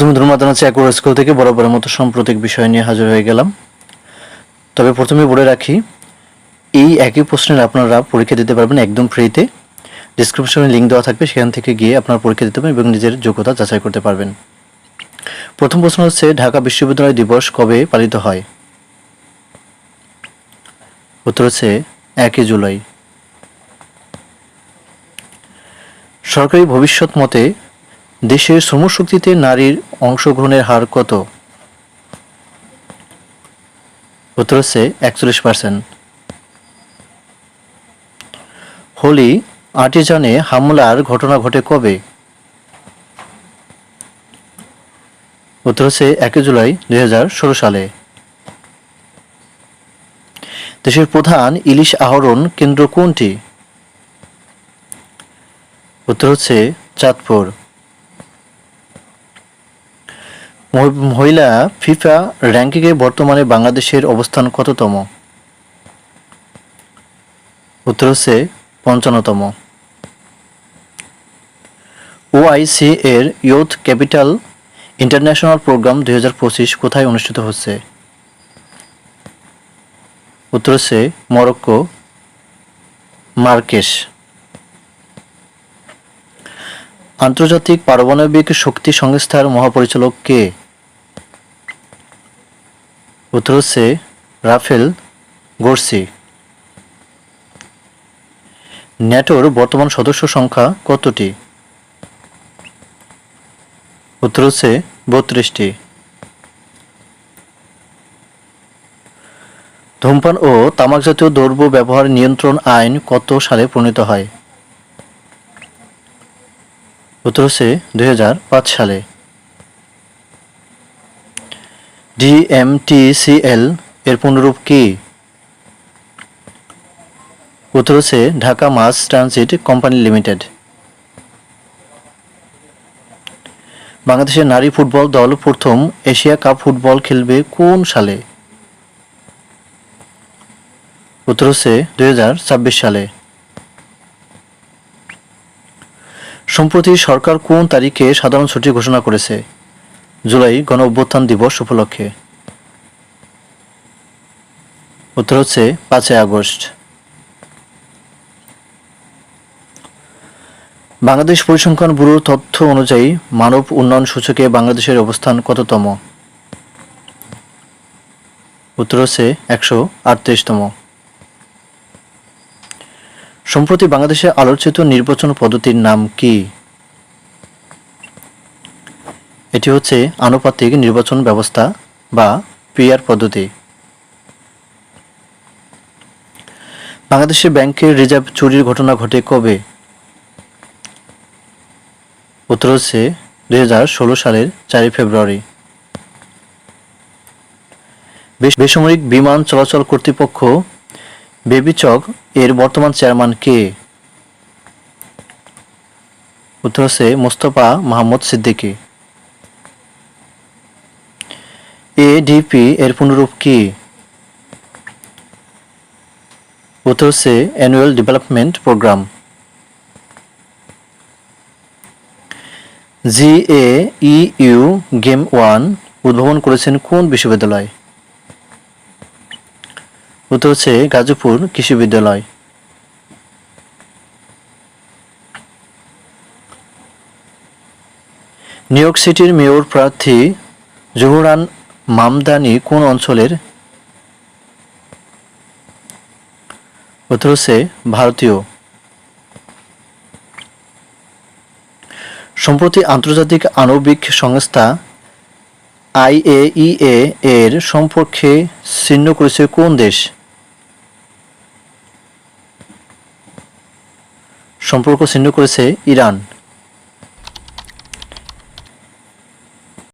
প্রথমে ধন্যবাদ জানাচ্ছি অ্যাকোর স্কুল থেকে বরাবরের মতো সাম্প্রতিক বিষয় নিয়ে হাজির হয়ে গেলাম। তবে প্রথমে বলে রাখি, এই একই প্রশ্নের আপনারা পরীক্ষা দিতে পারবেন একদম ফ্রিতে ডিসক্রিপশনে লিঙ্ক দেওয়া থাকবে, সেখান থেকে গিয়ে আপনারা পরীক্ষা দিতে পারবেন এবং নিজের যোগ্যতা যাচাই করতে পারবেন। প্রথম প্রশ্ন হচ্ছে, ঢাকা বিশ্ববিদ্যালয় দিবস কবে পালিত হয়? উত্তর হচ্ছে একই জুলাই। সরকারি ভবিষ্যৎ মতে দেশের শ্রমশক্তিতে নারীর অংশগ্রহণের হার কত? উত্তর হচ্ছে একচল্লিশ পার্সেন্ট হোলি, আর্টিজানে হামলার ঘটনা ঘটে কবে? উত্তর হচ্ছে একই জুলাই দুই হাজার ষোলো সালে। দেশের প্রধান ইলিশ আহরণ কেন্দ্র কোনটি? উত্তর হচ্ছে চাঁদপুর। মহিলা ফিফা র্যাঙ্কিংয়ে বর্তমানে বাংলাদেশের অবস্থান কততম? উত্তর হচ্ছে পঞ্চান্নতম। ওআইসি এর ইয়ুথ ক্যাপিটাল ইন্টারন্যাশনাল প্রোগ্রাম দু হাজার পঁচিশ কোথায় অনুষ্ঠিত হচ্ছে? উত্তর হচ্ছে মরক্কো, মার্কেশ। আন্তর্জাতিক পারমাণবিক শক্তি সংস্থার মহাপরিচালক কে? উত্তর রাফেল গোরসি। ন্যাটোর বর্তমান সদস্য সংখ্যা কতটি? উত্তর হচ্ছে বত্রিশটি। ধূমপান ও তামাকজাতীয় দ্রব্য ব্যবহার নিয়ন্ত্রণ আইন কত সালে প্রণীত হয়? উত্তর হচ্ছে দু হাজার পাঁচ সালে। ডিএমটিসিএল এর পুনরূপ কি? উত্তর হচ্ছে Dhaka mass transit company limited. বাংলাদেশের নারী ফুটবল দল প্রথম এশিয়া কাপ ফুটবল খেলবে কোন সালে? উত্তর হচ্ছে দুই সালে। সম্প্রতি সরকার কোন তারিখে সাধারণ ছুটি ঘোষণা করেছে? জুলাই গণ অভ্যুত্থান দিবস উপলক্ষে। উত্তর হচ্ছে পাঁচই আগস্ট। বাংলাদেশ পরিসংখ্যান ব্যুরোর তথ্য অনুযায়ী মানব উন্নয়ন সূচকে বাংলাদেশের অবস্থান কততম? উত্তর হচ্ছে একশো আটত্রিশতম। সম্প্রতি বাংলাদেশে আলোচিত নির্বাচন পদ্ধতির নাম কি? এটি হচ্ছে আনুপাতিক নির্বাচন ব্যবস্থা বা পিআর পদ্ধতি। বাংলাদেশে ব্যাংকের রিজার্ভ চুরির ঘটনা ঘটে কবে? উত্তর হচ্ছে দুই সালের চারই ফেব্রুয়ারি। বেসামরিক বিমান চলাচল কর্তৃপক্ষ বেবিচক এর বর্তমান চেয়ারম্যান কে? উত্তর হচ্ছে মোস্তফা মাহমুদ সিদ্দিকী। এডিপি এর পুনরূপ কি? উত্তর annual development program G A U game one উদ্ভাবন করেছেন কোন বিশ্ববিদ্যালয়? উত্তর হচ্ছে গাজীপুর কৃষি বিদ্যালয়। নিউ ইয়র্ক সিটির মেয়র প্রার্থী জহুরান মামদানি কোন অঞ্চলের? উত্তর ভারতীয়। সম্প্রতি আন্তর্জাতিক আণবিক সংস্থা আইএইএ এর সম্পর্কে ছিন্ন করেছে কোন দেশ? সম্পর্ক ছিন্ন করেছে ইরান।